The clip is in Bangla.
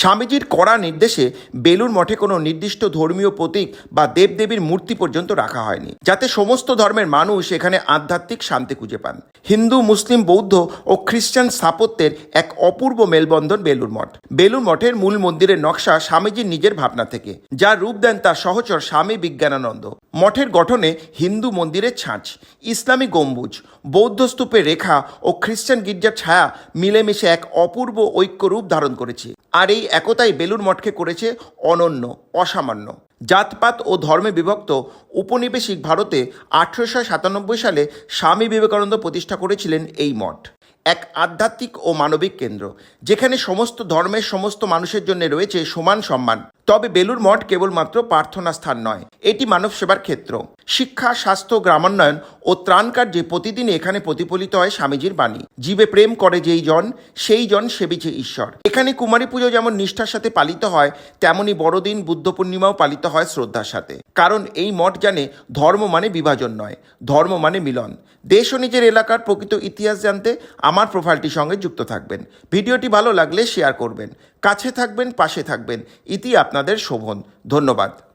স্বামীজির কড়া নির্দেশে বেলুর মঠে কোনো নির্দিষ্ট ধর্মীয় প্রতীক বা দেবদেবীর মূর্তি পর্যন্ত রাখা হয়নি, যাতে সমস্ত ধর্মের মানুষ এখানে আধ্যাত্মিক শান্তি খুঁজে পান। হিন্দু, মুসলিম, বৌদ্ধ ও খ্রিস্টান স্থাপত্যের এক অপূর্ব মেলবন্ধন বেলুর মঠ। বেলুর মঠের মূল মন্দিরের নকশা স্বামীজির নিজের ভাবনা থেকে, যার রূপ দেন তার সহচর স্বামী বিজ্ঞানানন্দ। মঠের গঠনে হিন্দু মন্দিরের ছাঁচ, ইসলামী গম্বুজ, বৌদ্ধ স্তূপের রেখা ও খ্রিস্টান গির্জার ছায়া মিলেমিশে এক অপূর্ব ঐক্য রূপ ধারণ করেছে। আর এই একতাই বেলুর মঠকে করেছে অনন্য, অসামান্য। জাতপাত ও ধর্মে বিভক্ত উপনিবেশিক ভারতে আঠেরোশো সাতানব্বই সালে স্বামী বিবেকানন্দ প্রতিষ্ঠা করেছিলেন এই মঠ। এক আধ্যাত্মিক ও মানবিক কেন্দ্র, যেখানে সমস্ত ধর্মের সমস্ত মানুষের জন্য রয়েছে সমান সম্মান। তবে বেলুর মঠ কেবলমাত্র প্রার্থনা স্থান নয়, এটি মানব সেবার ক্ষেত্র। শিক্ষা, স্বাস্থ্য গ্রামান্বয়ন ও ত্রাণ কার্যে প্রতিদিন এখানে প্রতিফলিত হয় স্বামীজির বাণী। জীবে প্রেম করে যেই জন, সেই জন সেবিছে ঈশ্বর। এখানে কুমারী পুজো যেমন নিষ্ঠার সাথে পালিত হয়, তেমনি বড়দিন, বুদ্ধ পূর্ণিমাও পালিত হয় শ্রদ্ধার সাথে। কারণ এই মঠ জানে ধর্ম মানে বিভাজন নয়, ধর্ম মানে মিলন। দেশ ও নিজের এলাকার প্রকৃত ইতিহাস জানতে আমার প্রোফাইলটির সঙ্গে যুক্ত থাকবেন। ভিডিওটি ভালো লাগলে শেয়ার করবেন। কাছে থাকবেন পাশে থাকবেন। ইতি আপনাদের শোভন। ধন্যবাদ।